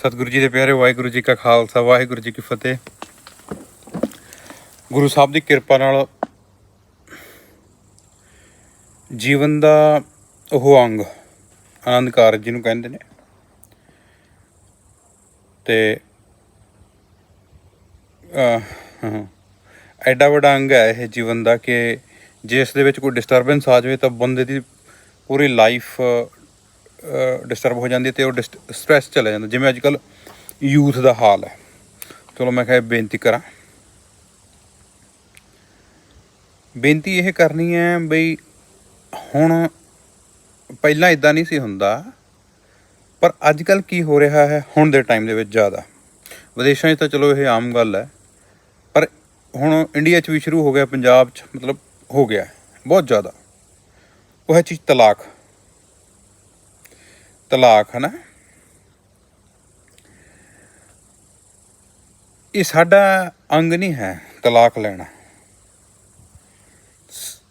ਸਤਿਗੁਰੂ ਜੀ ਦੇ ਪਿਆਰੇ, ਵਾਹਿਗੁਰੂ ਜੀ ਕਾ ਖਾਲਸਾ, ਵਾਹਿਗੁਰੂ ਜੀ ਕੀ ਫਤਿਹ। ਗੁਰੂ ਸਾਹਿਬ ਦੀ ਕਿਰਪਾ ਨਾਲ ਜੀਵਨ ਦਾ ਉਹ ਅੰਗ, ਆਨੰਦ ਕਾਰਜ ਜਿਹਨੂੰ ਕਹਿੰਦੇ ਨੇ, ਤੇ ਐਡਾ ਵੱਡਾ ਅੰਗ ਹੈ ਇਹ ਜੀਵਨ ਦਾ ਕਿ ਜੇ ਇਸ ਦੇ ਵਿੱਚ ਕੋਈ ਡਿਸਟਰਬੈਂਸ ਆ ਜਾਵੇ ਤਾਂ ਬੰਦੇ ਦੀ ਪੂਰੀ ਲਾਈਫ ਡਿਸਟਰਬ ਹੋ ਜਾਂਦੀ ਹੈ ਤੇ ਉਹ ਸਟ੍ਰੈਸ ਚਲਾ ਜਾਂਦਾ। ਜਿਵੇਂ ਅੱਜ ਕੱਲ ਯੂਥ ਦਾ ਹਾਲ ਹੈ। ਚਲੋ ਮੈਂ ਕਿਹਾ ਬੇਨਤੀ ਕਰਾਂ। ਬੇਨਤੀ ਇਹ ਕਰਨੀ ਹੈ ਬਈ ਹੁਣ ਪਹਿਲਾਂ ਇਦਾਂ ਨਹੀਂ ਸੀ ਹੁੰਦਾ, ਪਰ ਅੱਜ ਕੱਲ ਕੀ ਹੋ ਰਿਹਾ ਹੈ ਹੁਣ ਦੇ ਟਾਈਮ ਦੇ ਵਿੱਚ ਜ਼ਿਆਦਾ। ਵਿਦੇਸ਼ਾਂ 'ਚ ਤਾਂ ਚਲੋ ਇਹ ਆਮ ਗੱਲ ਹੈ, ਪਰ ਹੁਣ ਇੰਡੀਆ 'ਚ ਵੀ ਸ਼ੁਰੂ ਹੋ ਗਿਆ, ਪੰਜਾਬ 'ਚ ਮਤਲਬ ਹੋ ਗਿਆ ਬਹੁਤ ਜ਼ਿਆਦਾ। ਉਹ ਹੈ ਚੀਜ਼ ਤਲਾਕ। ਤਲਾਕ ਹੈ ਨਾ ਇਹ ਸਾਡਾ ਅੰਗ ਨਹੀਂ ਹੈ ਤਲਾਕ ਲੈਣਾ।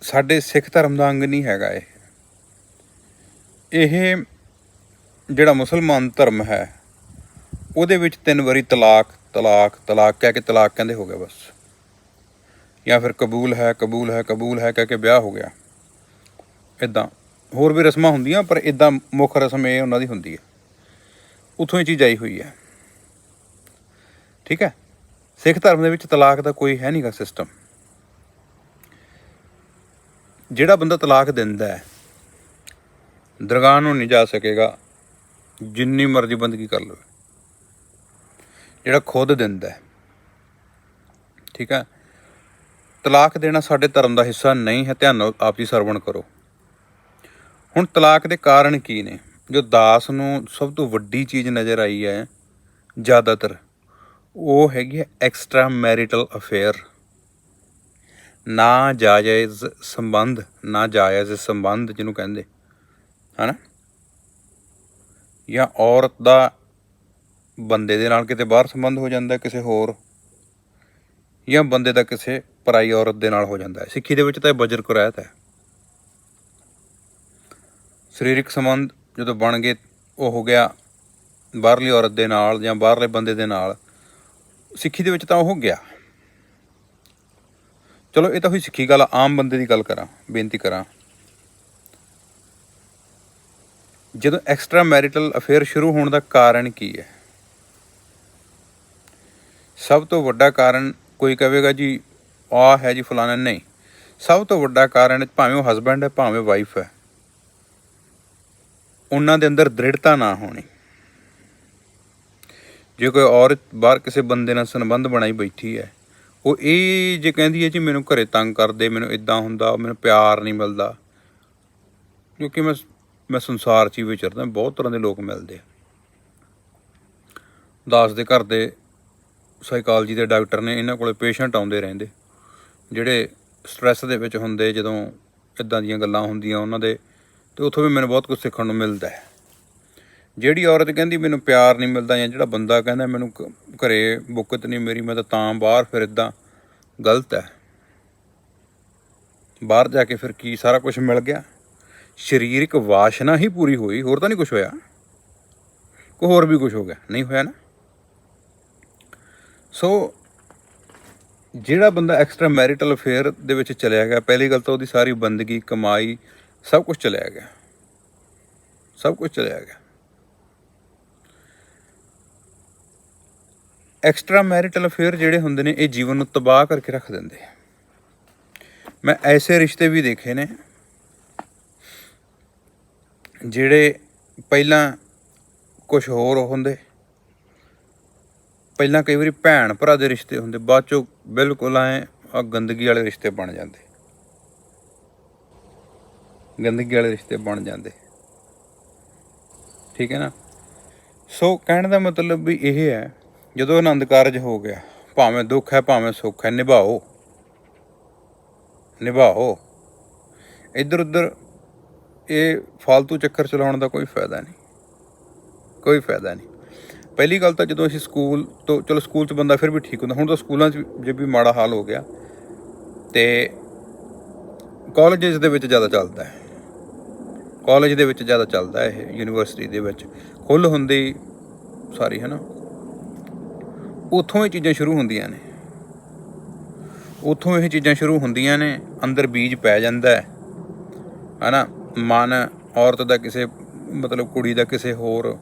ਸਾਡੇ ਸਿੱਖ ਧਰਮ ਦਾ ਅੰਗ ਨਹੀਂ ਹੈਗਾ ਇਹ। ਇਹ ਜਿਹੜਾ ਮੁਸਲਮਾਨ ਧਰਮ ਹੈ, ਉਹਦੇ ਵਿੱਚ ਤਿੰਨ ਵਾਰੀ ਤਲਾਕ ਤਲਾਕ ਤਲਾਕ ਕਹਿ ਕੇ ਤਲਾਕ ਕਹਿੰਦੇ ਹੋ ਗਿਆ ਬਸ। ਜਾਂ ਫਿਰ ਕਬੂਲ ਹੈ ਕਬੂਲ ਹੈ ਕਬੂਲ ਹੈ ਕਹਿ ਕੇ ਵਿਆਹ ਹੋ ਗਿਆ। ਇਦਾਂ ਹੋਰ ਵੀ ਰਸਮਾਂ ਹੁੰਦੀਆਂ, ਪਰ ਇਦਾਂ ਮੁੱਖ ਰਸਮ ਇਹ ਉਹਨਾਂ ਦੀ ਹੁੰਦੀ ਹੈ। ਉਥੋਂ ਹੀ ਚੀਜ਼ ਆਈ ਹੋਈ ਹੈ। ਠੀਕ ਹੈ? ਸਿੱਖ ਧਰਮ ਦੇ ਵਿੱਚ ਤਲਾਕ ਦਾ ਕੋਈ ਹੈ ਨਹੀਂਗਾ ਸਿਸਟਮ ਜਿਹੜਾ ਬੰਦਾ ਤਲਾਕ ਦਿੰਦਾ ਹੈ, ਦਰਗਾਹ ਨੂੰ ਨਹੀਂ ਜਾ ਸਕੇਗਾ, ਜਿੰਨੀ ਮਰਜ਼ੀ ਬੰਦਗੀ ਕਰ ਲਵੇ। ਜਿਹੜਾ ਖੁਦ ਦਿੰਦਾ ਹੈ। ਠੀਕ ਹੈ? ਤਲਾਕ ਦੇਣਾ ਸਾਡੇ ਧਰਮ ਦਾ ਹਿੱਸਾ ਨਹੀਂ ਹੈ, ਧਿਆਨ ਨਾਲ ਆਪ ਜੀ ਸਰਵਣ ਕਰੋ। ਹੁਣ ਤਲਾਕ ਦੇ ਕਾਰਨ ਕੀ ਨੇ? ਜੋ ਦਾਸ ਨੂੰ ਸਭ ਤੋਂ ਵੱਡੀ ਚੀਜ਼ ਨਜ਼ਰ ਆਈ ਹੈ, ਜ਼ਿਆਦਾਤਰ, ਉਹ ਹੈਗੀ ਹੈ ਐਕਸਟਰਾ ਮੈਰਿਟਲ ਅਫੇਅਰ ਨਾ ਜਾਇਜ਼ ਸੰਬੰਧ, ਨਾ ਜਾਇਜ਼ ਸੰਬੰਧ ਜਿਹਨੂੰ ਕਹਿੰਦੇ, ਹਨਾ? ਜਾਂ ਔਰਤ ਦਾ ਬੰਦੇ ਦੇ ਨਾਲ ਕਿਤੇ ਬਾਹਰ ਸੰਬੰਧ ਹੋ ਜਾਂਦਾ ਕਿਸੇ ਹੋਰ, ਜਾਂ ਬੰਦੇ ਦਾ ਕਿਸੇ ਪਰਾਈ ਔਰਤ ਦੇ ਨਾਲ ਹੋ ਜਾਂਦਾ ਹੈ। ਸਿੱਖੀ ਦੇ ਵਿੱਚ ਤਾਂ ਇਹ ਬਜਰ ਕੁਰੈਤ ਹੈ। ਸਰੀਰਕ ਸੰਬੰਧ ਜਦੋਂ ਬਣ ਗਏ, ਉਹ ਹੋ ਗਿਆ ਬਾਹਰਲੀ ਔਰਤ ਦੇ ਨਾਲ ਜਾਂ ਬਾਹਰਲੇ ਬੰਦੇ ਦੇ ਨਾਲ। ਸਿੱਖੀ ਦੇ ਵਿੱਚ ਤਾਂ ਉਹ ਹੋ ਗਿਆ। ਚਲੋ, ਇਹ ਤਾਂ ਹੋਈ ਸਿੱਖੀ ਗੱਲ, ਆਮ ਬੰਦੇ ਦੀ ਗੱਲ ਕਰਾਂ, ਬੇਨਤੀ ਕਰਾਂ। ਜਦੋਂ ਐਕਸਟਰਾ ਮੈਰਿਟਲ ਅਫੇਅਰ ਸ਼ੁਰੂ ਹੋਣ ਦਾ ਕਾਰਨ ਕੀ ਹੈ? ਸਭ ਤੋਂ ਵੱਡਾ ਕਾਰਨ ਕੋਈ ਕਹੇਗਾ ਜੀ ਆ ਹੈ ਜੀ ਫਲਾਣਾ, ਨਹੀਂ। ਸਭ ਤੋਂ ਵੱਡਾ ਕਾਰਨ ਭਾਵੇਂ ਉਹ ਹਸਬੈਂਡ ਹੈ, ਭਾਵੇਂ ਵਾਈਫ ਹੈ। ਉਹਨਾਂ ਦੇ ਅੰਦਰ ਦ੍ਰਿੜਤਾ ਨਾ ਹੋਣੀ। ਜੇ ਕੋਈ ਔਰਤ ਬਾਹਰ ਕਿਸੇ ਬੰਦੇ ਨਾਲ ਸੰਬੰਧ ਬਣਾਈ ਬੈਠੀ ਹੈ, ਉਹ ਇਹ ਜੇ ਕਹਿੰਦੀ ਹੈ ਜੀ ਮੈਨੂੰ ਘਰੇ ਤੰਗ ਕਰਦੇ, ਮੈਨੂੰ ਇਦਾਂ ਹੁੰਦਾ, ਮੈਨੂੰ ਪਿਆਰ ਨਹੀਂ ਮਿਲਦਾ ਕਿਉਂਕਿ ਮੈਂ ਮੈਂ ਸੰਸਾਰ 'ਚ ਹੀ ਵਿਚਰਦਾ, ਬਹੁਤ ਤਰ੍ਹਾਂ ਦੇ ਲੋਕ ਮਿਲਦੇ ਆ। ਦਾਸ ਦੇ ਘਰ ਦੇ ਸਾਈਕਾਲਜੀ ਦੇ ਡਾਕਟਰ ਨੇ ਇਹਨਾਂ ਕੋਲੇ ਪੇਸ਼ੈਂਟ ਆਉਂਦੇ ਰਹਿੰਦੇ, ਜਿਹੜੇ ਸਟ੍ਰੈਸ ਦੇ ਵਿੱਚ ਹੁੰਦੇ, ਜਦੋਂ ਇਦਾਂ ਦੀਆਂ ਗੱਲਾਂ ਹੁੰਦੀਆਂ, ਉਹਨਾਂ ਦੇ ਤੇ ਉੱਥੋਂ ਵੀ ਮੈਨੂੰ ਬਹੁਤ ਕੁਝ ਸਿੱਖਣ ਨੂੰ ਮਿਲਦਾ ਹੈ। ਜਿਹੜੀ ਔਰਤ ਕਹਿੰਦੀ ਮੈਨੂੰ ਪਿਆਰ ਨਹੀਂ ਮਿਲਦਾ ਜਾਂ ਜਿਹੜਾ ਬੰਦਾ ਕਹਿੰਦਾ ਮੈਨੂੰ ਕ- ਘਰੇ ਬੁੱਕਤ ਨਹੀਂ ਮੇਰੀ, ਮੈਂ ਤਾਂ ਤਾਂ ਬਾਹਰ ਫਿਰ ਇਦਾਂ ਗਲਤ ਹੈ। ਬਾਹਰ ਜਾ ਕੇ ਫਿਰ ਕੀ ਸਾਰਾ ਕੁਝ ਮਿਲ ਗਿਆ? ਸਰੀਰਕ ਵਾਸ਼ਨਾ ਹੀ ਪੂਰੀ ਹੋਈ, ਹੋਰ ਤਾਂ ਨਹੀਂ ਕੁਝ ਹੋਇਆ? ਕੋ ਹੋਰ ਵੀ ਕੁਝ ਹੋ ਗਿਆ? ਨਹੀਂ ਹੋਇਆ ਨਾ? ਸੋ ਜਿਹੜਾ ਬੰਦਾ ਐਕਸਟਰਾ ਮੈਰਿਟਲ ਅਫੇਅਰ ਦੇ ਵਿੱਚ ਚਲਿਆ ਗਿਆ, ਪਹਿਲੀ ਗੱਲ ਤਾਂ ਉਹਦੀ ਸਾਰੀ ਬੰਦਗੀ, ਕਮਾਈ ਸਭ ਕੁਝ ਚਲਿਆ ਗਿਆ। ਸਭ ਕੁਝ ਚਲਿਆ ਗਿਆ। ਐਕਸਟਰਾ ਮੈਰਿਟਲ ਅਫੇਅਰ ਜਿਹੜੇ ਹੁੰਦੇ ਨੇ, ਇਹ ਜੀਵਨ ਨੂੰ ਤਬਾਹ ਕਰਕੇ ਰੱਖ ਦਿੰਦੇ ਮੈਂ ਐਸੇ ਰਿਸ਼ਤੇ ਵੀ ਦੇਖੇ ਨੇ, ਜਿਹੜੇ ਪਹਿਲਾਂ ਕੁਝ ਹੋਰ ਹੁੰਦੇ, ਪਹਿਲਾਂ ਕਈ ਵਾਰੀ ਭੈਣ ਭਰਾ ਦੇ ਰਿਸ਼ਤੇ ਹੁੰਦੇ, ਬਾਅਦ ਚੋਂ ਬਿਲਕੁਲ ਐ ਗੰਦਗੀ ਵਾਲੇ ਰਿਸ਼ਤੇ ਬਣ ਜਾਂਦੇ। ਗੰਦਗੀ ਵਾਲੇ ਰਿਸ਼ਤੇ ਬਣ ਜਾਂਦੇ। ਠੀਕ ਹੈ ਨਾ? ਸੋ ਕਹਿਣ ਦਾ ਮਤਲਬ ਵੀ ਇਹ ਹੈ, ਜਦੋਂ ਆਨੰਦ ਕਾਰਜ ਹੋ ਗਿਆ, ਭਾਵੇਂ ਦੁੱਖ ਹੈ, ਭਾਵੇਂ ਸੁੱਖ ਹੈ, ਨਿਭਾਓ। ਨਿਭਾਓ। ਇੱਧਰ ਉੱਧਰ ਇਹ ਫालतू ਚੱਕਰ ਚਲਾਉਣ ਦਾ ਕੋਈ ਫਾਇਦਾ ਨਹੀਂ। ਕੋਈ ਫਾਇਦਾ ਨਹੀਂ। ਪਹਿਲੀ ਗੱਲ ਤਾਂ ਜਦੋਂ ਅਸੀਂ ਸਕੂਲ ਤੋਂ, ਚਲੋ ਸਕੂਲ 'ਚ ਬੰਦਾ ਫਿਰ ਵੀ ਠੀਕ ਹੁੰਦਾ। ਹੁਣ ਤਾਂ ਸਕੂਲਾਂ 'ਚ ਜੇ ਵੀ ਮਾੜਾ ਹਾਲ ਹੋ ਗਿਆ ਤੇ ਕਾਲਜਸ ਦੇ ਵਿੱਚ ਜ਼ਿਆਦਾ ਚੱਲਦਾ ਹੈ। ਕਾਲਜ ਦੇ ਵਿੱਚ ਜ਼ਿਆਦਾ ਚੱਲਦਾ ਇਹ, ਯੂਨੀਵਰਸਿਟੀ ਦੇ ਵਿੱਚ। ਖੁੱਲ੍ਹ ਹੁੰਦੀ ਸਾਰੀ ਹੈ ਨਾ ਉੱਥੋਂ ਇਹ ਚੀਜ਼ਾਂ ਸ਼ੁਰੂ ਹੁੰਦੀਆਂ ਨੇ। ਉੱਥੋਂ ਇਹ ਚੀਜ਼ਾਂ ਸ਼ੁਰੂ ਹੁੰਦੀਆਂ ਨੇ, ਅੰਦਰ ਬੀਜ ਪੈ ਜਾਂਦਾ ਹੈ, ਹਨਾ? ਮਨ ਔਰਤ ਦਾ ਕਿਸੇ, ਮਤਲਬ ਕੁੜੀ ਦਾ ਕਿਸੇ ਹੋਰ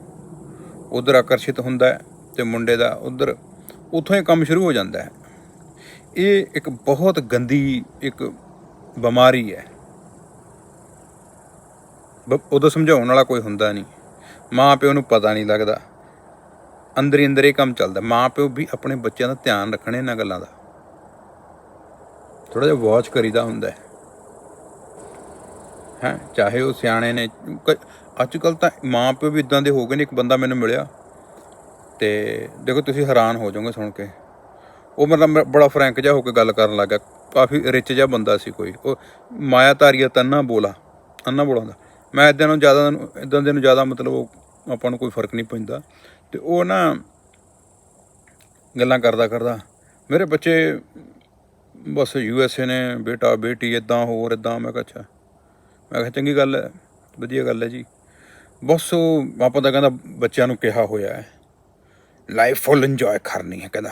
ਉਧਰ ਆਕਰਸ਼ਿਤ ਹੁੰਦਾ ਹੈ ਤੇ ਮੁੰਡੇ ਦਾ ਉਧਰ, ਉੱਥੋਂ ਹੀ ਕੰਮ ਸ਼ੁਰੂ ਹੋ ਜਾਂਦਾ ਹੈ। ਇਹ ਇੱਕ ਬਹੁਤ ਗੰਦੀ ਇੱਕ ਬਿਮਾਰੀ ਹੈ। ਉਦੋਂ ਸਮਝਾਉਣ ਵਾਲਾ ਕੋਈ ਹੁੰਦਾ ਨਹੀਂ। ਮਾਂ ਪਿਓ ਨੂੰ ਪਤਾ ਨਹੀਂ ਲੱਗਦਾ। ਅੰਦਰ ਹੀ ਅੰਦਰ ਇਹ ਕੰਮ ਚੱਲਦਾ। ਮਾਂ ਪਿਓ ਵੀ ਆਪਣੇ ਬੱਚਿਆਂ ਦਾ ਧਿਆਨ ਰੱਖਣੇ ਇਹਨਾਂ ਗੱਲਾਂ ਦਾ। ਥੋੜਾ ਜਿਹਾ ਵਾਚ ਕਰੀਦਾ ਹੁੰਦਾ ਹੈ। ਹੈ, ਚਾਹੇ ਉਹ ਸਿਆਣੇ ਨੇ। ਅੱਜ ਕੱਲ ਤਾਂ ਮਾਂ ਪਿਓ ਵੀ ਇਦਾਂ ਦੇ ਹੋ ਗਏ ਨੇ, ਇੱਕ ਬੰਦਾ ਮੈਨੂੰ ਮਿਲਿਆ ਤੇ ਦੇਖੋ ਤੁਸੀਂ ਹੈਰਾਨ ਹੋ ਜਾਓਗੇ ਸੁਣ ਕੇ। ਉਹ ਮਤਲਬ ਬੜਾ ਫਰੈਂਕ ਜਿਹਾ ਹੋ ਕੇ ਗੱਲ ਕਰਨ ਲੱਗਾ ਕਾਫੀ ਰਿਚ ਜਿਹਾ ਬੰਦਾ ਸੀ ਕੋਈ। ਉਹ ਮਾਇਆ ਧਾਰੀਆ ਤੰਨਾ ਬੋਲਾ। ਅੰਨਾ ਬੋਲਾਂਦਾ। ਮੈਂ ਇਦਾਂ ਨੂੰ ਜ਼ਿਆਦਾ ਇਦਾਂ ਦੇ ਨੂੰ ਜ਼ਿਆਦਾ ਮਤਲਬ ਆਪਾਂ ਨੂੰ ਕੋਈ ਫ਼ਰਕ ਨਹੀਂ ਪੈਂਦਾ। ਤੇ ਉਹ ਨਾ ਗੱਲਾਂ ਕਰਦਾ ਕਰਦਾ, ਮੇਰੇ ਬੱਚੇ ਬਸ ਯੂ ਐਸ ਏ ਨੇ, ਬੇਟਾ, ਬੇਟੀ ਇਦਾਂ ਹੋਰ ਇਦਾਂ ਮੈਂ ਕਿਹਾ ਅੱਛਾ। ਮੈਂ ਕਿਹਾ ਚੰਗੀ ਗੱਲ ਹੈ, ਵਧੀਆ ਗੱਲ ਹੈ ਜੀ। ਬਸ ਉਹ, ਆਪਾਂ ਤਾਂ ਕਹਿੰਦਾ ਬੱਚਿਆਂ ਨੂੰ ਕਿਹਾ ਹੋਇਆ ਹੈ ਲਾਈਫ ਫੁੱਲ ਇੰਜੋਏ ਕਰਨੀ ਹੈ, ਕਹਿੰਦਾ।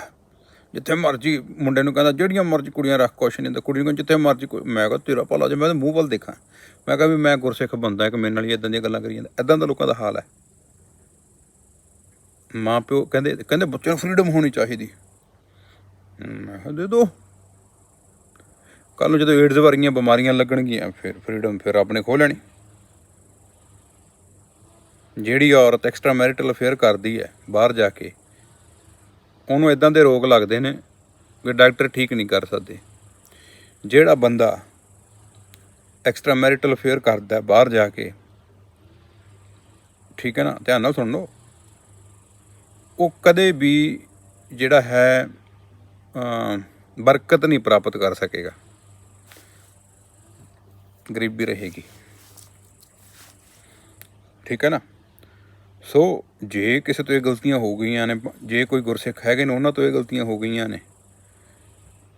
ਜਿੱਥੇ ਮਰਜ਼ੀ ਮੁੰਡੇ ਨੂੰ ਕਹਿੰਦਾ, ਜਿਹੜੀਆਂ ਮਰਜ਼ੀ ਕੁੜੀਆਂ ਰੱਖ, ਕੁਛ ਨਹੀਂ ਹੁੰਦਾ। ਕੁੜੀ ਨੂੰ ਜਿੱਥੇ ਮਰਜ਼ੀ ਮੈਂ ਕਹਾਂ, ਤੇਰਾ ਭਲਾ ਜੇ ਮੈਂ ਤਾਂ ਮੂੰਹ ਵੱਲ ਦੇਖਾਂ। ਮੈਂ ਕਹਾਂ ਵੀ ਮੈਂ ਗੁਰਸਿੱਖ ਬੰਦਾ ਇੱਕ, ਮੇਰੇ ਨਾਲ ਹੀ ਇਦਾਂ ਦੀਆਂ ਗੱਲਾਂ ਕਰੀ ਜਾਂਦਾ। ਇਦਾਂ ਦਾ ਲੋਕਾਂ ਦਾ ਹਾਲ ਹੈ। ਮਾਂ ਪਿਓ ਕਹਿੰਦੇ ਕਹਿੰਦੇ ਬੱਚਿਆਂ ਨੂੰ ਫਰੀडम ਹੋਣੀ ਚਾਹੀਦੀ। ਮੈਂ ਕਿਹਾ, ਦੇ ਦੋ। ਕੱਲ ਨੂੰ ਜਦੋਂ ਏਡਜ਼ ਵਰਗੀਆਂ ਬਿਮਾਰੀਆਂ ਲੱਗਣਗੀਆਂ, ਫਿਰ ਫਰੀडम ਫਿਰ ਆਪਣੇ ਖੋ ਲੈਣੀ। ਜਿਹੜੀ ਔਰਤ ਐਕਸਟਰਾ ਮੈਰਿਟਲ ਅਫੇਅਰ ਕਰਦੀ ਹੈ, ਬਾਹਰ ਜਾ ਕੇ ਉਹਨੂੰ ਇਦਾਂ ਦੇ ਰੋਗ ਲੱਗਦੇ ਨੇ ਕਿ ਡਾਕਟਰ ਠੀਕ ਨਹੀਂ ਕਰ ਸਕਦੇ। ਜਿਹੜਾ ਬੰਦਾ ਐਕਸਟਰਾ ਮੈਰਿਟਲ ਅਫੇਅਰ ਕਰਦਾ ਬਾਹਰ ਜਾ ਕੇ, ਠੀਕ ਹੈ ਨਾ, ਧਿਆਨ ਨਾਲ ਸੁਣ ਲਓ। ਉਹ ਕਦੇ ਵੀ ਜਿਹੜਾ ਹੈ ਬਰਕਤ ਨਹੀਂ ਪ੍ਰਾਪਤ ਕਰ ਸਕੇਗਾ। ਗਰੀਬੀ ਰਹੇਗੀ। ਠੀਕ ਹੈ ਨਾ? ਸੋ ਜੇ ਕਿਸੇ ਤੋਂ ਇਹ ਗਲਤੀਆਂ ਹੋ ਗਈਆਂ ਨੇ, ਜੇ ਕੋਈ ਗੁਰਸਿੱਖ ਹੈਗੇ ਨੇ, ਉਹਨਾਂ ਤੋਂ ਇਹ ਗਲਤੀਆਂ ਹੋ ਗਈਆਂ ਨੇ,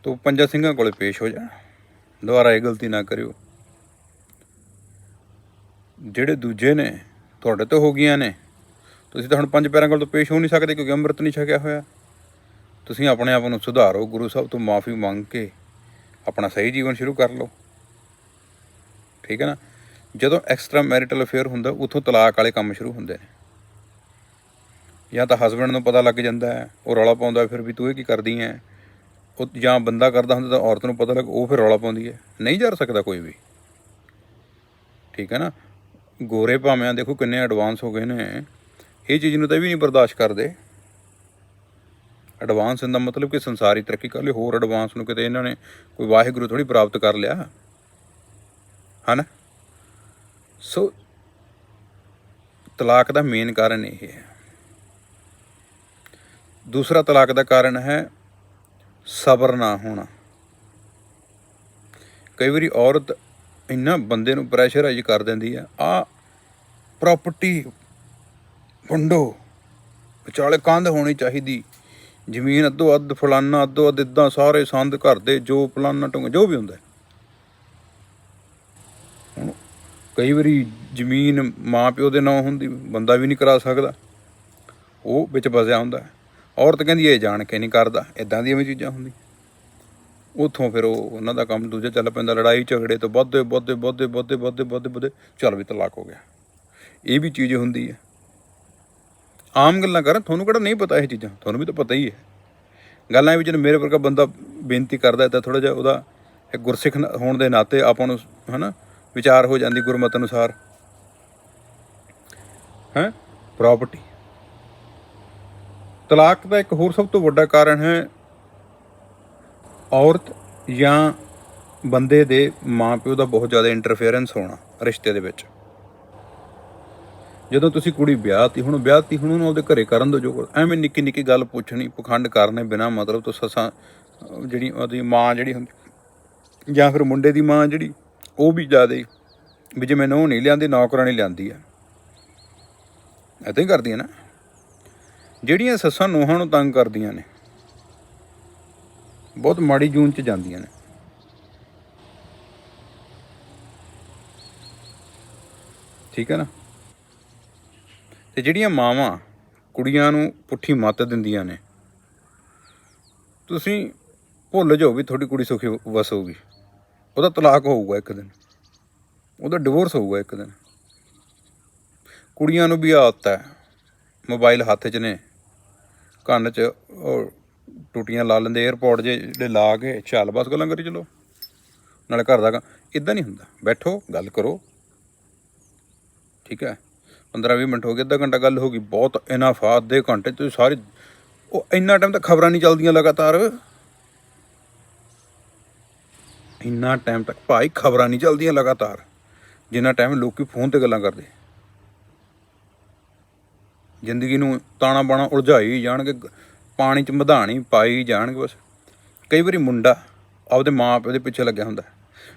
ਤਾਂ ਪੰਜਾ ਸਿੰਘਾਂ ਕੋਲੇ ਪੇਸ਼ ਹੋ ਜਾਣ। ਦੁਬਾਰਾ ਇਹ ਗਲਤੀ ਨਾ ਕਰਿਓ। ਜਿਹੜੇ ਦੂਜੇ ਨੇ, ਤੁਹਾਡੇ ਤੋਂ ਹੋ ਗਈਆਂ ਨੇ, ਤੁਸੀਂ ਤਾਂ ਹੁਣ ਪੰਜ ਪੈਰਾਂ ਕੋਲ ਤੋਂ ਪੇਸ਼ ਹੋ ਨਹੀਂ ਸਕਦੇ, ਕਿਉਂਕਿ ਅੰਮ੍ਰਿਤ ਨਹੀਂ ਛਕਿਆ ਹੋਇਆ। ਤੁਸੀਂ ਆਪਣੇ ਆਪ ਨੂੰ ਸੁਧਾਰੋ, ਗੁਰੂ ਸਾਹਿਬ ਤੋਂ ਮਾਫੀ ਮੰਗ ਕੇ ਆਪਣਾ ਸਹੀ ਜੀਵਨ ਸ਼ੁਰੂ ਕਰ ਲਓ। ਠੀਕ ਹੈ ਨਾ? ਜਦੋਂ ਐਕਸਟਰਾ ਮੈਰਿਟਲ ਅਫੇਅਰ ਹੁੰਦਾ, ਉਥੋਂ ਤਲਾਕ ਵਾਲੇ ਕੰਮ ਸ਼ੁਰੂ ਹੁੰਦੇ ਨੇ। ਜਾਂ ਤਾਂ ਹਸਬੰਡ ਨੂੰ ਪਤਾ ਲੱਗ ਜਾਂਦਾ ਹੈ, ਉਹ ਰੌਲਾ ਪਾਉਂਦਾ ਫਿਰ ਵੀ ਤੂੰ ਇਹ ਕੀ ਕਰਦੀ ਹੈ? ਉਹ ਜਾਂ ਬੰਦਾ ਕਰਦਾ ਹੁੰਦਾ ਤਾਂ ਔਰਤ ਨੂੰ ਪਤਾ ਲੱਗ, ਉਹ ਫਿਰ ਰੌਲਾ ਪਾਉਂਦੀ ਹੈ। ਨਹੀਂ ਜਰ ਸਕਦਾ ਕੋਈ ਵੀ। ਠੀਕ ਹੈ ਨਾ? ਗੋਰੇ ਭਾਵੇਂ ਦੇਖੋ ਕਿੰਨੇ ਐਡਵਾਂਸ ਹੋ ਗਏ ਨੇ। ਇਹ ਚੀਜ਼ ਨੂੰ ਤਾਂ ਇਹ ਵੀ ਨਹੀਂ ਬਰਦਾਸ਼ਤ ਕਰਦੇ। ਐਡਵਾਂਸ ਦਾ ਮਤਲਬ ਕਿ ਸੰਸਾਰੀ ਤਰੱਕੀ ਕਰ ਲਈ, ਹੋਰ ਐਡਵਾਂਸ ਨੂੰ ਕਿਤੇ ਇਹਨਾਂ ਨੇ ਕੋਈ ਵਾਹਿਗੁਰੂ ਥੋੜੀ ਪ੍ਰਾਪਤ ਕਰ ਲਿਆ। ਹਨਾ? ਸੋ, ਤਲਾਕ ਦਾ ਮੇਨ ਕਾਰਨ ਇਹ ਹੈ। ਦੂਸਰਾ ਤਲਾਕ ਦਾ ਕਾਰਨ ਹੈ ਸਬਰ ਨਾ ਹੋਣਾ। ਕਈ ਵਾਰੀ ਔਰਤ ਇੰਨਾ ਬੰਦੇ ਨੂੰ ਪ੍ਰੈਸ਼ਰਾਈਜ਼ ਕਰ ਦਿੰਦੀ ਆ ਆ ਪ੍ਰਾਪਰਟੀ ਵੰਡੋ, ਵਿਚਾਲੇ ਕੰਧ ਹੋਣੀ ਚਾਹੀਦੀ, ਜ਼ਮੀਨ ਅੱਧੋ ਅੱਧ, ਫਲਾਨਾ ਅੱਧੋ ਅੱਧ ਇਦਾਂ ਸਾਰੇ ਸੰਦ ਘਰ ਦੇ, ਜੋ ਫਲਾਨਾ ਟੁੰਗ ਜੋ ਵੀ ਹੁੰਦਾ। ਹੁਣ ਕਈ ਵਾਰੀ ਜ਼ਮੀਨ ਮਾਂ ਪਿਓ ਦੇ ਨਾਂ ਹੁੰਦੀ, ਬੰਦਾ ਵੀ ਨਹੀਂ ਕਰਾ ਸਕਦਾ। ਉਹ ਵਿੱਚ ਫਸਿਆ ਹੁੰਦਾ। ਔਰਤ ਕਹਿੰਦੀ ਇਹ ਜਾਣ ਕੇ ਨਹੀਂ ਕਰਦਾ ਇਦਾਂ ਦੀਆਂ ਵੀ ਚੀਜ਼ਾਂ ਹੁੰਦੀ ਉਥੋਂ ਫਿਰ ਉਹ ਉਹਨਾਂ ਦਾ ਕੰਮ ਦੂਜਾ ਚੱਲ ਪੈਂਦਾ, ਲੜਾਈ ਝਗੜੇ ਤੋਂ ਵੱਧਦੇ ਵੱਧਦੇ ਵੱਧਦੇ ਵੱਧਦੇ ਵੱਧਦੇ ਵੱਧਦੇ ਵੱਧਦੇ, ਚੱਲ ਵੀ ਤਲਾਕ ਹੋ ਗਿਆ। ਇਹ ਵੀ ਚੀਜ਼ ਹੁੰਦੀ ਹੈ। ਆਮ ਗੱਲਾਂ ਕਰ ਤੁਹਾਨੂੰ ਕਿਹੜਾ ਨਹੀਂ ਪਤਾ ਇਹ ਚੀਜ਼ਾਂ? ਤੁਹਾਨੂੰ ਵੀ ਤਾਂ ਪਤਾ ਹੀ ਹੈ। ਗੱਲਾਂ ਵਿੱਚ ਮੇਰੇ ਵਰਗਾ ਬੰਦਾ ਬੇਨਤੀ ਕਰਦਾ ਤਾਂ ਥੋੜਾ ਜਿਹਾ ਉਹਦਾ ਗੁਰਸਿੱਖ ਹੋਣ ਦੇ ਨਾਤੇ ਆਪਾਂ ਨੂੰ ਹਨਾ, ਵਿਚਾਰ ਹੋ ਜਾਂਦੀ ਗੁਰਮਤ ਅਨੁਸਾਰ। ਹੈ? ਪ੍ਰਾਪਰਟੀ ਤਲਾਕ ਦਾ ਇੱਕ ਹੋਰ ਸਭ ਤੋਂ ਵੱਡਾ ਕਾਰਨ ਹੈ ਔਰਤ ਜਾਂ ਬੰਦੇ ਦੇ ਮਾਪਿਓ ਦਾ ਬਹੁਤ ਜ਼ਿਆਦਾ ਇੰਟਰਫੇਰੈਂਸ ਹੋਣਾ ਰਿਸ਼ਤੇ ਦੇ ਵਿੱਚ। ਜਦੋਂ ਤੁਸੀਂ ਕੁੜੀ ਵਿਆਹਤੀ ਹੁਣ ਵਿਆਹਤੀ ਹੁਣ ਉਹਨੂੰ ਉਹਦੇ ਘਰੇ ਕਰਨ ਦੋ ਜੋ ਐਵੇਂ ਨਿੱਕੀ ਨਿੱਕੀ ਗੱਲ ਪੁੱਛਣੀ, ਪਖੰਡ ਕਰਨੇ ਬਿਨਾ ਮਤਲਬ ਤੋਂ ਸੱਸਾਂ ਜਿਹੜੀ ਉਹਦੀ ਮਾਂ ਜਿਹੜੀ ਹੁੰਦੀ, ਜਾਂ ਫਿਰ ਮੁੰਡੇ ਦੀ ਮਾਂ ਜਿਹੜੀ, ਉਹ ਵੀ ਜ਼ਿਆਦਾ ਹੀ ਵੀ ਜਿਵੇਂ ਨਹੁੰ ਨਹੀਂ ਲਿਆਂਦੀ ਨੌਕਰਾਨੀ ਲਿਆਂਦੀ ਆ ਏਦਾਂ ਹੀ ਕਰਦੀਆਂ ਨਾ। ਜਿਹੜੀਆਂ ਸੱਸਾਂ ਨੂੰਹਾਂ ਨੂੰ ਤੰਗ ਕਰਦੀਆਂ ਨੇ, ਬਹੁਤ ਮਾੜੀ ਜੂਨ ਚ ਜਾਂਦੀਆਂ ਨੇ। ਠੀਕ ਹੈ ਨਾ? ਤੇ ਜਿਹੜੀਆਂ ਮਾਵਾਂ ਕੁੜੀਆਂ ਨੂੰ ਪੁੱਠੀ ਮੱਤ ਦਿੰਦੀਆਂ ਨੇ, ਤੁਸੀਂ ਭੁੱਲ ਜਾਓ ਵੀ ਤੁਹਾਡੀ ਕੁੜੀ ਸੁਖੀ ਵਸੂਗੀ ਉਹਦਾ ਤਲਾਕ ਹੋਊਗਾ ਇੱਕ ਦਿਨ। ਉਹਦਾ ਡਿਵੋਰਸ ਹੋਊਗਾ ਇੱਕ ਦਿਨ। ਕੁੜੀਆਂ ਨੂੰ ਵੀ ਆਦਤ ਹੈ ਮੋਬਾਈਲ ਹੱਥ 'ਚ ਨੇ। ਕੰਨ 'ਚ ਉਹ ਟੂਟੀਆਂ ਲਾ ਲੈਂਦੇ 에어ਪੋਰਟ ਜੇ ਜਿਹੜੇ ਲਾ ਕੇ ਚੱਲ ਬਸ ਗੱਲਾਂ ਕਰੀ ਚਲੋ। ਨਾਲੇ ਘਰ ਦਾ ਇਦਾਂ ਨਹੀਂ ਹੁੰਦਾ। ਬੈਠੋ, ਗੱਲ ਕਰੋ। ਠੀਕ ਹੈ? 15-20 ਮਿੰਟ ਹੋ ਗਏ, ਅੱਧਾ ਘੰਟਾ ਗੱਲ ਹੋ ਗਈ, ਬਹੁਤ ਇਨਾਫ ਆ, ਅੱਧੇ ਘੰਟੇ ਤੁਸੀਂ ਸਾਰੇ ਉਹ ਇੰਨਾ ਟਾਈਮ ਤੱਕ ਖਬਰਾਂ ਨਹੀਂ ਚੱਲਦੀਆਂ ਲਗਾਤਾਰ। ਇੰਨਾ ਟਾਈਮ ਤੱਕ ਭਾਈ ਖਬਰਾਂ ਨਹੀਂ ਚੱਲਦੀਆਂ ਲਗਾਤਾਰ। ਜਿੰਨਾ ਟਾਈਮ ਲੋਕੀ ਫੋਨ ਤੇ ਗੱਲਾਂ ਕਰਦੇ। ਜ਼ਿੰਦਗੀ ਨੂੰ ਤਾਣਾ ਬਾਣਾ ਉਲਝਾਈ ਜਾਣਗੇ, ਪਾਣੀ 'ਚ ਮਧਾਣੀ ਪਾਈ ਜਾਣਗੇ ਬਸ। ਕਈ ਵਾਰੀ ਮੁੰਡਾ ਆਪਦੇ ਮਾਂ ਪਿਓ ਦੇ ਪਿੱਛੇ ਲੱਗਿਆ ਹੁੰਦਾ,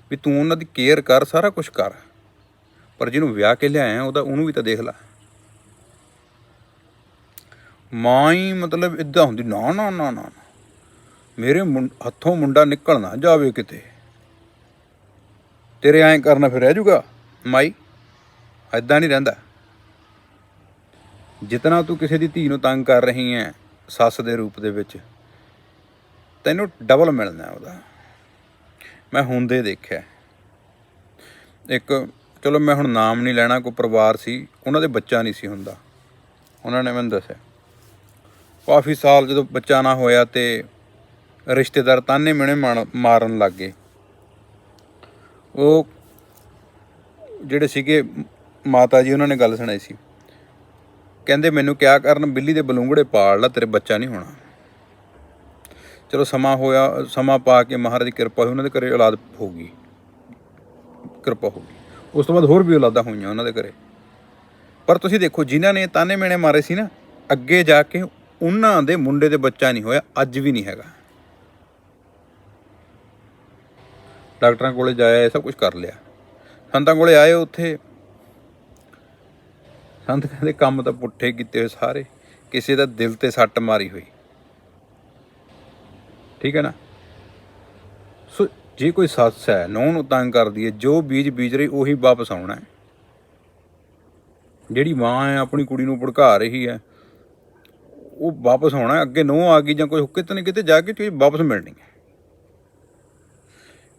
ਵੀ ਤੂੰ ਉਹਨਾਂ ਦੀ ਕੇਅਰ ਕਰ, ਸਾਰਾ ਕੁਝ ਕਰ। ਪਰ ਜਿਹਨੂੰ ਵਿਆਹ ਕੇ ਲਿਆਇਆ ਉਹਦਾ ਉਹਨੂੰ ਵੀ ਤਾਂ ਦੇਖ ਲੈ। ਮਾਂ ਹੀ ਮਤਲਬ ਇਦਾਂ ਹੁੰਦੀ, ਨਾ ਨਾ ਨਾ ਨਾ ਮੇਰੇ ਮੁੰ- ਹੱਥੋਂ ਮੁੰਡਾ ਨਿਕਲ ਨਾ ਜਾਵੇ ਕਿਤੇ। ਤੇਰੇ ਐਂ ਕਰਨਾ ਫਿਰ ਰਹਿ ਜੂਗਾ, ਮਾਈ। ਐਦਾਂ ਨਹੀਂ ਰਹਿੰਦਾ। ਜਿਤਨਾ ਤੂੰ ਕਿਸੇ ਦੀ ਧੀ ਨੂੰ ਤੰਗ ਕਰ ਰਹੀ ਹੈ ਸੱਸ ਦੇ ਰੂਪ ਦੇ ਵਿੱਚ, ਤੈਨੂੰ ਡਬਲ ਮਿਲਣਾ ਉਹਦਾ। ਮੈਂ ਹੁੰਦੇ ਦੇਖਿਆ। ਇੱਕ, ਚਲੋ ਮੈਂ ਹੁਣ ਨਾਮ ਨਹੀਂ ਲੈਣਾ, ਕੋਈ ਪਰਿਵਾਰ ਸੀ, ਉਹਨਾਂ ਦੇ ਬੱਚਾ ਨਹੀਂ ਸੀ ਹੁੰਦਾ। ਉਹਨਾਂ ਨੇ ਮੈਨੂੰ ਦੱਸਿਆ। ਕਾਫੀ ਸਾਲ ਜਦੋਂ ਬੱਚਾ ਨਾ ਹੋਇਆ ਤੇ ਰਿਸ਼ਤੇਦਾਰ ਤਾਨੇ ਮਿਹਣੇ ਮਾਣ- ਮਾਰਨ ਲੱਗ ਗਏ। ਉਹ ਜਿਹੜੇ ਸੀਗੇ, ਮਾਤਾ ਜੀ, ਉਹਨਾਂ ਨੇ ਗੱਲ ਸੁਣਾਈ ਸੀ। ਕਹਿੰਦੇ, ਮੈਨੂੰ ਕਿਆ ਕਰਨ? ਬਿੱਲੀ ਦੇ ਬਲੂੰਗੜੇ ਪਾਲ ਲਾ, ਤੇਰੇ ਬੱਚਾ ਨਹੀਂ ਹੋਣਾ। ਚਲੋ ਸਮਾਂ ਹੋਇਆ, ਸਮਾਂ ਪਾ ਕੇ ਮਹਾਰਾਜ ਦੀ ਕਿਰਪਾ ਹੋਈ, ਉਹਨਾਂ ਦੇ ਘਰੇ ਔਲਾਦ ਹੋ ਗਈ। ਕਿਰਪਾ ਹੋ ਗਈ। ਉਸ ਤੋਂ ਬਾਅਦ ਹੋਰ ਵੀ ਔਲਾਦਾਂ ਹੋਈਆਂ ਉਹਨਾਂ ਦੇ ਘਰੇ। ਪਰ ਤੁਸੀਂ ਦੇਖੋ, ਜਿਨ੍ਹਾਂ ਨੇ ਤਾਨੇ ਮੇਣੇ ਮਾਰੇ ਸੀ ਨਾ, ਅੱਗੇ ਜਾ ਕੇ ਉਹਨਾਂ ਦੇ ਮੁੰਡੇ ਦੇ ਬੱਚਾ ਨਹੀਂ ਹੋਇਆ, ਅੱਜ ਵੀ ਨਹੀਂ ਹੈਗਾ। ਡਾਕਟਰਾਂ ਕੋਲੇ ਜਾਇਆ, ਇਹ ਸਭ ਕੁਝ ਕਰ ਲਿਆ। ਸੰਤਾਂ ਕੋਲੇ ਆਏ ਉੱਥੇ ਸੰਤ ਕਹਿੰਦੇ ਕੰਮ ਤਾਂ ਪੁੱਠੇ ਕੀਤੇ ਹੋਏ ਸਾਰੇ, ਕਿਸੇ ਦਾ ਦਿਲ ਤੇ ਸੱਟ ਮਾਰੀ ਹੋਈ। ਠੀਕ ਹੈ ਨਾ? ਸੋ ਜੇ ਕੋਈ ਸੱਸ ਹੈ, ਨੂੰਹ ਨੂੰ ਤੰਗ ਕਰਦੀ ਹੈ, ਜੋ ਬੀਜ ਬੀਜ ਰਹੀ, ਉਹੀ ਵਾਪਸ ਆਉਣਾ ਹੈ। ਜਿਹੜੀ ਮਾਂ ਹੈ, ਆਪਣੀ ਕੁੜੀ ਨੂੰ ਭੜਕਾ ਰਹੀ ਹੈ, ਉਹ ਵਾਪਸ ਆਉਣਾ ਅੱਗੇ ਨੂੰਹ ਆ ਗਈ ਜਾਂ ਕੋਈ ਕਿਤੇ ਨਾ ਕਿਤੇ ਜਾ ਕੇ ਚੀਜ਼ ਵਾਪਸ ਮਿਲਣੀ ਹੈ।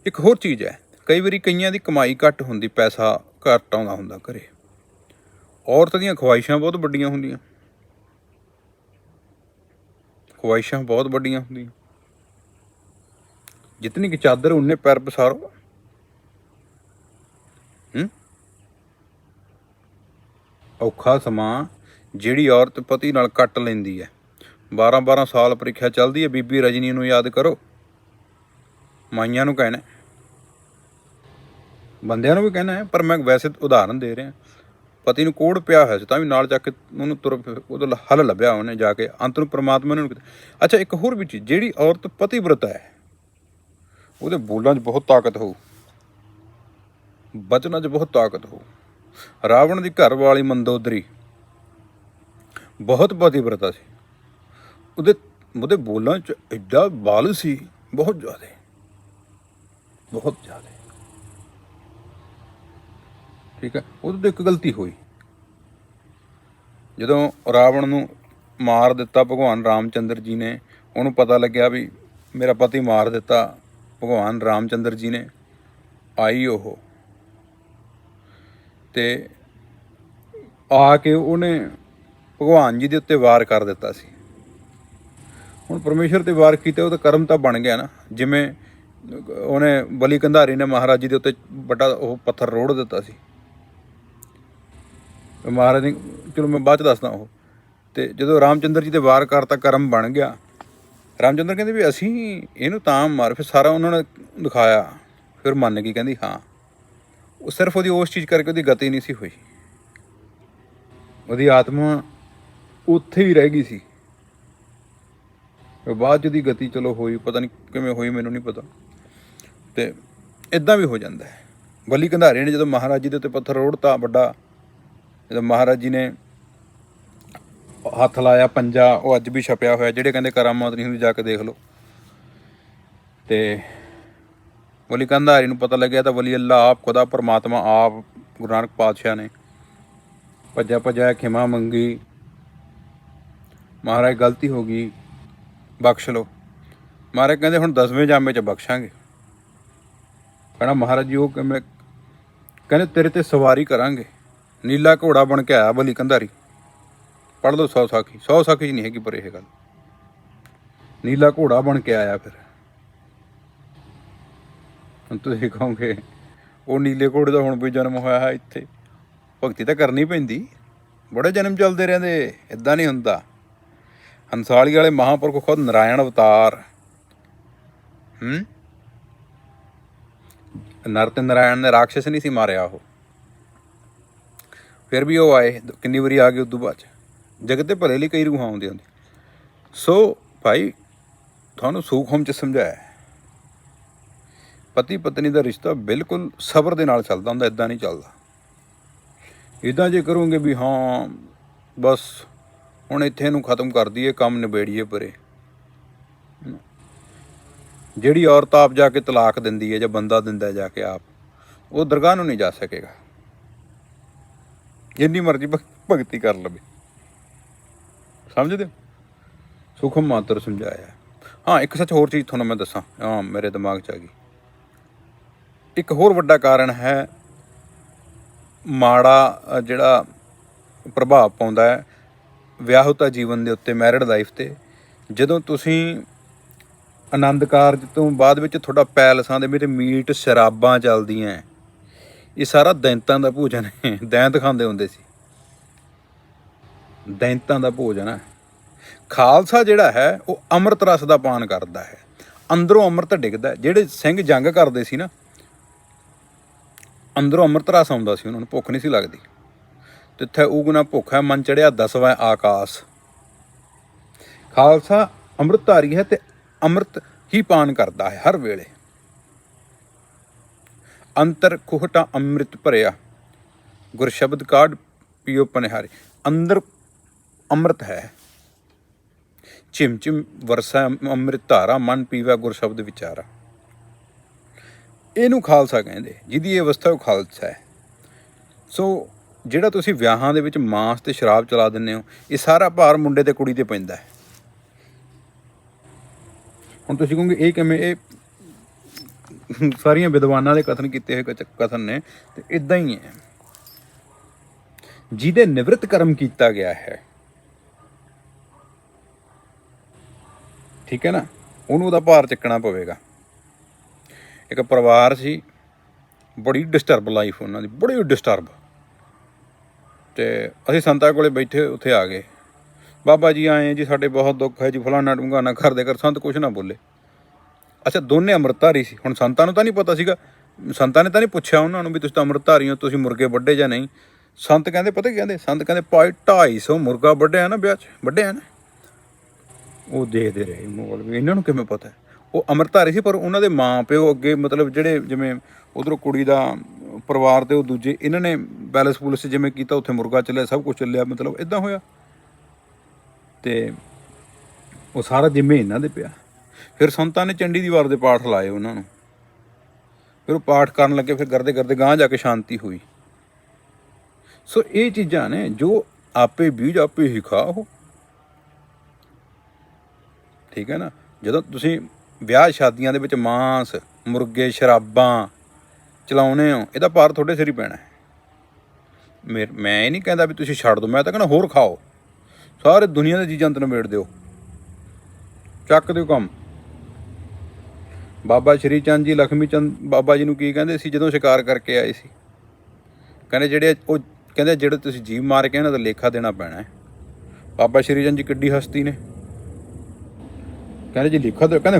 ਇੱਕ ਹੋਰ ਚੀਜ਼ ਹੈ, ਕਈ ਵਾਰੀ ਕਈਆਂ ਦੀ ਕਮਾਈ ਘੱਟ ਹੁੰਦੀ, ਪੈਸਾ ਘੱਟ ਆਉਂਦਾ ਹੁੰਦਾ ਘਰੇ। ਔਰਤ ਦੀਆਂ ਖਵਾਇਸ਼ਾਂ ਬਹੁਤ ਵੱਡੀਆਂ ਹੁੰਦੀਆਂ। ਖਵਾਇਸ਼ਾਂ ਬਹੁਤ ਵੱਡੀਆਂ ਹੁੰਦੀਆਂ। ਜਿਤਨੀ ਕਿ ਚਾਦਰ ਉਨੇ ਪੈਰ ਪਸਾਰੋ। ਹੂੰ? ਔਖਾ ਸਮਾਂ ਜਿਹੜੀ ਔਰਤ ਪਤੀ ਨਾਲ ਕੱਟ ਲੈਂਦੀ ਹੈ। 12 12 ਸਾਲ ਪ੍ਰੀਖਿਆ ਚੱਲਦੀ ਹੈ। ਬੀਬੀ ਰਜਨੀ ਨੂੰ ਯਾਦ ਕਰੋ। ਮਾਈਆਂ ਨੂੰ ਕਹਿਣਾ ਬੰਦਿਆਂ ਨੂੰ ਵੀ ਕਹਿਣਾ ਹੈ, ਪਰ ਮੈਂ ਵੈਸੇ ਉਦਾਹਰਨ ਦੇ ਰਿਹਾ। ਪਤੀ ਨੂੰ ਕੋੜ ਪਿਆ ਹੋਇਆ ਸੀ, ਤਾਂ ਵੀ ਨਾਲ ਜਾ ਕੇ ਉਹਨੂੰ ਤੁਰ ਫਿਰ- ਉਹਦਾ ਹੱਲ ਲੱਭਿਆ ਉਹਨੇ ਜਾ ਕੇ, ਅੰਤ ਨੂੰ ਪ੍ਰਮਾਤਮਾ ਨੇ ਉਹਨੂੰ ਅੱਛਾ, ਇੱਕ ਹੋਰ ਵੀ ਚੀਜ਼, ਜਿਹੜੀ ਔਰਤ ਪਤੀਵ੍ਰਤਾ ਹੈ, ਉਹਦੇ ਬੋਲਾਂ 'ਚ ਬਹੁਤ ਤਾਕਤ ਹੋਊ, ਬਚਨਾਂ 'ਚ ਬਹੁਤ ਤਾਕਤ ਹੋਊ। ਰਾਵਣ ਦੀ ਘਰ ਵਾਲੀ ਮੰਦੋਦਰੀ ਬਹੁਤ ਪਤੀਵ੍ਰਤਾ ਸੀ। ਉਹਦੇ ਉਹਦੇ ਬੋਲਾਂ 'ਚ ਐਡਾ ਬਲ ਸੀ, ਬਹੁਤ ਜ਼ਿਆਦਾ ਬਹੁਤ ਜ਼ਿਆਦਾ। ਠੀਕ ਹੈ ਉਹਦੇ ਤੋਂ ਇੱਕ ਗਲਤੀ ਹੋਈ। ਜਦੋਂ ਰਾਵਣ ਨੂੰ ਮਾਰ ਦਿੱਤਾ ਭਗਵਾਨ ਰਾਮਚੰਦਰ ਜੀ ਨੇ, ਉਹਨੂੰ ਪਤਾ ਲੱਗਿਆ ਵੀ ਮੇਰਾ ਪਤੀ ਮਾਰ ਦਿੱਤਾ ਭਗਵਾਨ ਰਾਮਚੰਦਰ ਜੀ ਨੇ। ਆਈ ਉਹ। ਤੇ ਆ ਕੇ ਉਹਨੇ ਭਗਵਾਨ ਜੀ ਦੇ ਉੱਤੇ ਵਾਰ ਕਰ ਦਿੱਤਾ ਸੀ। ਹੁਣ ਪਰਮੇਸ਼ਰ ਤੇ ਵਾਰ ਕੀਤਾ ਉਹਦਾ ਕਰਮ ਤਾਂ ਬਣ ਗਿਆ ਨਾ। ਜਿਵੇਂ ਉਹਨੇ ਬਲੀ ਕੰਧਾਰੀ ਨੇ ਮਹਾਰਾਜ ਜੀ ਦੇ ਉੱਤੇ ਵੱਡਾ ਉਹ ਪੱਥਰ ਰੋੜ ਦਿੱਤਾ ਸੀ। ਮਹਾਰਾਜ ਨੇ ਚਲੋ ਮੈਂ ਬਾਅਦ ਚ ਦੱਸਦਾ ਉਹ। ਤੇ ਜਦੋਂ ਰਾਮਚੰਦਰ ਜੀ ਦੇ ਵਾਰ ਕਰਤਾ ਕਰਮ ਬਣ ਗਿਆ, ਰਾਮਚੰਦਰ ਕਹਿੰਦੇ ਵੀ ਅਸੀਂ ਇਹਨੂੰ ਤਾਂ ਮਾਰ, ਫਿਰ ਸਾਰਾ ਉਹਨਾਂ ਨੇ ਦਿਖਾਇਆ। ਫਿਰ ਮੰਨ ਗਈ, ਕਹਿੰਦੀ ਹਾਂ। ਉਹ ਸਿਰਫ ਉਹਦੀ ਉਸ ਚੀਜ਼ ਕਰਕੇ ਉਹਦੀ ਗਤੀ ਨਹੀਂ ਸੀ ਹੋਈ। ਉਹਦੀ ਆਤਮਾ ਉੱਥੇ ਹੀ ਰਹਿ ਗਈ ਸੀ। ਬਾਅਦ ਚ ਦੀ ਗਤੀ ਚਲੋ ਹੋਈ, ਪਤਾ ਨਹੀਂ ਕਿਵੇਂ ਹੋਈ, ਮੈਨੂੰ ਨਹੀਂ ਪਤਾ। ਤੇ ਇਦਾਂ ਵੀ ਹੋ ਜਾਂਦਾ ਹੈ। ਬਲੀ ਕੰਧਾਰੀ ਨੇ ਜਦੋਂ ਮਹਾਰਾਜ ਜੀ ਦੇ ਉੱਤੇ ਪੱਥਰ ਰੋੜਤਾ ਵੱਡਾ ਜਦੋਂ ਮਹਾਰਾਜ ਜੀ ਨੇ ਹੱਥ ਲਾਇਆ, ਪੰਜਾ, ਉਹ ਅੱਜ ਵੀ ਛਪਿਆ ਹੋਇਆ, ਜਿਹੜੇ ਕਹਿੰਦੇ ਕਰਾਮਾਤ ਨਹੀਂ ਹੁੰਦੀ, ਜਾ ਕੇ ਦੇਖ ਲਓ। ਤੇ ਬਲੀ ਕੰਧਾਰੀ ਨੂੰ ਪਤਾ ਲੱਗਿਆ ਤਾਂ ਵਲੀ ਅੱਲਾ ਆਪ, ਖੁਦਾ, ਪਰਮਾਤਮਾ ਆਪ, ਗੁਰੂ ਨਾਨਕ ਪਾਤਸ਼ਾਹ ਨੇ। ਭੱਜਿਆ ਭੱਜਿਆ ਖਿਮਾ ਮੰਗੀ। ਮਹਾਰਾਜ, ਗਲਤੀ ਹੋ ਗਈ, ਬਖਸ਼ ਲਓ। ਮਹਾਰਾਜ ਕਹਿੰਦੇ, ਹੁਣ ਦਸਵੇਂ ਜਾਮੇ ਚ ਬਖਸ਼ਾਂਗੇ। ਕਹਿੰਦਾ, ਮਹਾਰਾਜ ਜੀ, ਉਹ ਕਿਵੇਂ ਕਹਿੰਦੇ, ਤੇਰੇ ਤੇ ਸਵਾਰੀ ਕਰਾਂਗੇ। ਨੀਲਾ ਘੋੜਾ ਬਣ ਕੇ ਆਇਆ ਬਲੀ ਕੰਧਾਰੀ। ਪੜ ਲਓ ਸੌ ਸਾਖੀ ਸੌ ਸਾਖੀ 'ਚ ਨਹੀਂ ਹੈਗੀ ਪਰ ਇਹ ਗੱਲ। ਨੀਲਾ ਘੋੜਾ ਬਣ ਕੇ ਆਇਆ ਫਿਰ। ਹੁਣ ਤੁਸੀਂ ਕਹੋਗੇ, ਉਹ ਨੀਲੇ ਘੋੜੇ ਦਾ ਹੁਣ ਵੀ ਜਨਮ ਹੋਇਆ ਹੈ ਇੱਥੇ। ਭਗਤੀ ਤਾਂ ਕਰਨੀ ਪੈਂਦੀ। ਬੜੇ ਜਨਮ ਚੱਲਦੇ ਰਹਿੰਦੇ ਇਦਾਂ ਨਹੀਂ ਹੁੰਦਾ। ਹੰਸਾਲੀ ਵਾਲੇ ਮਹਾਂਪੁਰਖ ਖੁਦ ਨਰਾਇਣ ਅਵਤਾਰ। ਹੂੰ? ਨਰ ਤੇ ਨਰਾਇਣ ਨੇ ਰਾਖਸ਼ ਨਹੀਂ ਸੀ ਮਾਰਿਆ ਉਹ। ਫਿਰ ਵੀ ਉਹ ਆਏ, ਕਿੰਨੀ ਵਾਰੀ ਆ ਗਏ ਉਦੋਂ ਬਾਅਦ ਚ। ਜਗਤ ਦੇ ਭਲੇ ਲਈ ਕਈ ਰੂਹਾਂ ਆਉਂਦੀਆਂ ਹੁੰਦੀਆਂ। ਸੋ ਭਾਈ, ਤੁਹਾਨੂੰ ਸੂਖਮ ਚ ਸਮਝਾਇਆ ਪਤੀ ਪਤਨੀ ਦਾ ਰਿਸ਼ਤਾ ਬਿਲਕੁਲ ਸਬਰ ਦੇ ਨਾਲ ਚੱਲਦਾ ਹੁੰਦਾ ਇਦਾਂ ਨਹੀਂ ਚੱਲਦਾ। ਇਦਾਂ ਜੇ ਕਰੋਗੇ ਵੀ ਹਾਂ, ਬਸ ਹੁਣ ਇੱਥੇ ਨੂੰ ਖਤਮ ਕਰ ਦਈਏ, ਕੰਮ ਨਿਬੇੜੀਏ ਪਰੇ। ਜਿਹੜੀ ਔਰਤ ਆਪ ਜਾ ਕੇ ਤਲਾਕ ਦਿੰਦੀ ਹੈ ਜਾਂ ਬੰਦਾ ਦਿੰਦਾ ਜਾ ਕੇ ਆਪ, ਉਹ ਦਰਗਾਹ ਨੂੰ ਨਹੀਂ ਜਾ ਸਕੇਗਾ। ਜਿੰਨੀ ਮਰਜ਼ੀ ਭਗ- ਭਗਤੀ ਕਰ ਲਵੇ। ਸਮਝਦੇ ਹੋ? ਸੁਖਮ ਮਾਤਰ ਸਮਝਾਇਆ। ਹਾਂ, ਇੱਕ ਸੱਚ ਹੋਰ ਚੀਜ਼ ਤੁਹਾਨੂੰ ਮੈਂ ਦੱਸਾਂ। ਹਾਂ, ਮੇਰੇ ਦਿਮਾਗ 'ਚ ਆ ਗਈ। ਇੱਕ ਹੋਰ ਵੱਡਾ ਕਾਰਨ ਹੈ, ਮਾੜਾ ਜਿਹੜਾ ਪ੍ਰਭਾਵ ਪਾਉਂਦਾ ਹੈ ਵਿਆਹੁਤਾ ਜੀਵਨ ਦੇ ਉੱਤੇ ਮੈਰਿਡ ਲਾਈਫ ਤੇ। ਜਦੋਂ ਤੁਸੀਂ ਆਨੰਦ ਕਾਰਜ ਤੋਂ ਬਾਅਦ ਵਿੱਚ ਤੁਹਾਡਾ ਪੈਲਸਾਂ ਦੇ ਵਿੱਚ ਮੀਟ ਸ਼ਰਾਬਾਂ ਚੱਲਦੀਆਂ ਇਹ ਸਾਰਾ ਦੈਂਤਾਂ ਦਾ ਭੋਜਨ ਹੈ। ਦੈਂਤ ਖਾਂਦੇ ਹੁੰਦੇ ਸੀ। ਦੈਂਤਾਂ ਦਾ ਭੋਜਨ ਹੈ। ਖਾਲਸਾ ਜਿਹੜਾ ਹੈ, ਉਹ ਅੰਮ੍ਰਿਤ ਰਸ ਦਾ ਪਾਨ ਕਰਦਾ ਹੈ। ਅੰਦਰੋਂ ਅੰਮ੍ਰਿਤ ਡਿੱਗਦਾ ਜਿਹੜੇ ਸਿੰਘ ਜੰਗ ਕਰਦੇ ਸੀ ਨਾ, ਅੰਦਰੋਂ ਅੰਮ੍ਰਿਤ ਰਸ ਆਉਂਦਾ ਸੀ, ਉਹਨਾਂ ਨੂੰ ਭੁੱਖ ਨਹੀਂ ਸੀ ਲੱਗਦੀ। ਤਿੱਥੇ ਉਗਣਾ ਭੁੱਖ ਹੈ, ਮਨ ਚੜਿਆ ਦਸਵਾਂ ਆਕਾਸ਼। ਖਾਲਸਾ ਅੰਮ੍ਰਿਤਧਾਰੀ ਹੈ ਤੇ ਅੰਮ੍ਰਿਤ ਹੀ ਪਾਨ ਕਰਦਾ ਹੈ, ਹਰ ਵੇਲੇ। ਅੰਤਰ ਖੁਹਟਾ ਅੰਮ੍ਰਿਤ ਭਰਿਆ। ਗੁਰ ਸ਼ਬਦ ਕਾਢ ਪੀਓ ਪਨਿਹਾਰੇ। ਅੰਦਰ ਅੰਮ੍ਰਿਤ ਹੈ। ਚਿਮ ਚਿਮ ਵਰਸਾ ਅੰਮ੍ਰਿਤ ਧਾਰਾ, ਮਨ ਪੀਵਾ ਗੁਰ ਸ਼ਬਦ ਵਿਚਾਰਾ। ਇਹਨੂੰ ਖਾਲਸਾ ਕਹਿੰਦੇ। ਜਿਹਦੀ ਇਹ ਅਵਸਥਾ ਉਹ ਖਾਲਸਾ ਹੈ। ਸੋ ਜਿਹੜਾ ਤੁਸੀਂ ਵਿਆਹਾਂ ਦੇ ਵਿੱਚ ਮਾਂਸ ਤੇ ਸ਼ਰਾਬ ਚਲਾ ਦਿੰਦੇ ਹੋ, ਇਹ ਸਾਰਾ ਭਾਰ ਮੁੰਡੇ ਤੇ ਕੁੜੀ ਤੇ ਪੈਂਦਾ ਹੈ। ਹੁਣ ਤੁਸੀਂ ਕਹੋਗੇ, ਇਹ ਕਿਵੇਂ, ਇਹ ਸਾਰੀਆਂ ਵਿਦਵਾਨਾਂ ਦੇ ਕਥਨ ਕੀਤੇ ਹੋਏ ਕਚ- ਕਥਨ ਨੇ ਤੇ ਇਦਾਂ ਹੀ ਹੈ। ਜਿਹਦੇ ਨਿਵਰਤ ਕਰਮ ਕੀਤਾ ਗਿਆ ਹੈ। ਠੀਕ ਹੈ ਨਾ? ਉਹਨੂੰ ਉਹਦਾ ਭਾਰ ਚੱਕਣਾ ਪਵੇਗਾ। ਇੱਕ ਪਰਿਵਾਰ ਸੀ, ਬੜੀ ਡਿਸਟਰਬ ਲਾਈਫ ਉਹਨਾਂ ਦੀ, ਬੜੀ ਡਿਸਟਰਬ ਤੇ ਅਸੀਂ ਸੰਤਾਂ ਕੋਲੇ ਬੈਠੇ, ਉੱਥੇ ਆ ਗਏ। ਬਾਬਾ ਜੀ ਆਏ, ਜੀ, ਸਾਡੇ ਬਹੁਤ ਦੁੱਖ ਹੈ ਜੀ ਫਲਾਣਾ ਢੁੰਗਾਨਾ ਘਰ ਦੇ ਕਰ ਸੰਤ ਕੁਛ ਨਾ ਬੋਲੇ। ਅੱਛਾ, ਦੋਨੇ ਅੰਮ੍ਰਿਤਧਾਰੀ ਸੀ। ਹੁਣ ਸੰਤਾਂ ਨੂੰ ਤਾਂ ਨਹੀਂ ਪਤਾ ਸੀਗਾ। ਸੰਤਾਂ ਨੇ ਤਾਂ ਨਹੀਂ ਪੁੱਛਿਆ ਉਹਨਾਂ ਨੂੰ ਵੀ ਤੁਸੀਂ ਤਾਂ ਅੰਮ੍ਰਿਤਧਾਰੀ ਹੋ, ਤੁਸੀਂ ਮੁਰਗੇ ਵੱਡੇ ਜਾਂ ਨਹੀਂ। ਸੰਤ ਕਹਿੰਦੇ, ਪਤਾ ਕੀ ਕਹਿੰਦੇ? ਸੰਤ ਕਹਿੰਦੇ ਪਾਈ 250 ਮੁਰਗਾ ਵੱਢਿਆ ਨਾ ਵਿਆਹ 'ਚ, ਵੱਢਿਆ ਨਾ? ਉਹ ਦੇਖਦੇ ਰਹੇ ਮੋਲ ਵੀ। ਇਹਨਾਂ ਨੂੰ ਕਿਵੇਂ ਪਤਾ? ਉਹ ਅੰਮ੍ਰਿਤਧਾਰੀ ਸੀ, ਪਰ ਉਹਨਾਂ ਦੇ ਮਾਂ ਪਿਓ ਅੱਗੇ ਮਤਲਬ ਜਿਹੜੇ ਜਿਵੇਂ ਉਧਰੋਂ ਕੁੜੀ ਦਾ ਪਰਿਵਾਰ ਤੇ ਉਹ ਦੂਜੇ, ਇਹਨਾਂ ਨੇ ਪੈਲਸ ਪੁਲਿਸ ਜਿਵੇਂ ਕੀਤਾ, ਉੱਥੇ ਮੁਰਗਾ ਚੱਲਿਆ, ਸਭ ਕੁਝ ਚੱਲਿਆ, ਮਤਲਬ ਇਦਾਂ ਹੋਇਆ। ਤੇ ਉਹ ਸਾਰਾ ਜਿੰਮੇ ਇਹਨਾਂ ਦੇ ਪਿਆ। ਫਿਰ ਸੰਤਾਂ ਨੇ ਚੰਡੀ ਦੀ ਵਾਰ ਦੇ ਪਾਠ ਲਾਏ ਉਹਨਾਂ ਨੂੰ। ਫਿਰ ਉਹ ਪਾਠ ਕਰਨ ਲੱਗੇ, ਫਿਰ ਕਰਦੇ ਕਰਦੇ ਗਾਂਹ ਜਾ ਕੇ ਸ਼ਾਂਤੀ ਹੋਈ। ਸੋ ਇਹ ਚੀਜ਼ਾਂ ਨੇ ਜੋ ਆਪੇ ਬੀਜ ਆਪੇ ਹੀ ਖਾ ਉਹ। ਠੀਕ ਹੈ ਨਾ? ਜਦੋਂ ਤੁਸੀਂ ਵਿਆਹ ਸ਼ਾਦੀਆਂ ਦੇ ਵਿੱਚ ਮਾਂਸ, ਮੁਰਗੇ, ਸ਼ਰਾਬਾਂ ਚਲਾਉਨੇ ਹੋ, ਇਹਦਾ ਭਾਰ ਤੁਹਾਡੇ ਸਿਰ ਹੀ ਪੈਣਾ ਹੈ। ਮੈਂ ਇਹ ਨਹੀਂ ਕਹਿੰਦਾ ਵੀ ਤੁਸੀਂ ਛੱਡ ਦਿਓ ਮੈਂ ਤਾਂ ਕਹਿੰਦਾ ਹੋਰ ਖਾਓ। ਸਾਰੇ ਦੁਨੀਆ ਦੇ ਚੀਜ਼ਾਂ ਤੋਂ ਨਿਬੇੜ ਦਿਓ। ਚੱਕ ਦਿਓ ਕੰਮ। ਬਾਬਾ ਸ਼੍ਰੀ ਚੰਦ ਜੀ, ਲਖਮੀ ਚੰਦ ਬਾਬਾ ਜੀ ਨੂੰ ਕੀ ਕਹਿੰਦੇ ਸੀ, ਜਦੋਂ ਸ਼ਿਕਾਰ ਕਰਕੇ ਆਏ ਸੀ। ਕਹਿੰਦੇ ਜਿਹੜੇ ਉਹ ਕਹਿੰਦੇ ਜਿਹੜੇ ਤੁਸੀਂ ਜੀਵ ਮਾਰ ਕੇ ਇਹਨਾਂ ਦਾ ਲੇਖਾ ਦੇਣਾ ਪੈਣਾ ਹੈ। ਬਾਬਾ ਸ਼੍ਰੀ ਚੰਦ ਜੀ ਕਿੱਡੀ ਹਸਤੀ ਨੇ। ਕਹਿੰਦੇ ਜੀ ਲੇਖਾ ਦਿਓ ਕਹਿੰਦੇ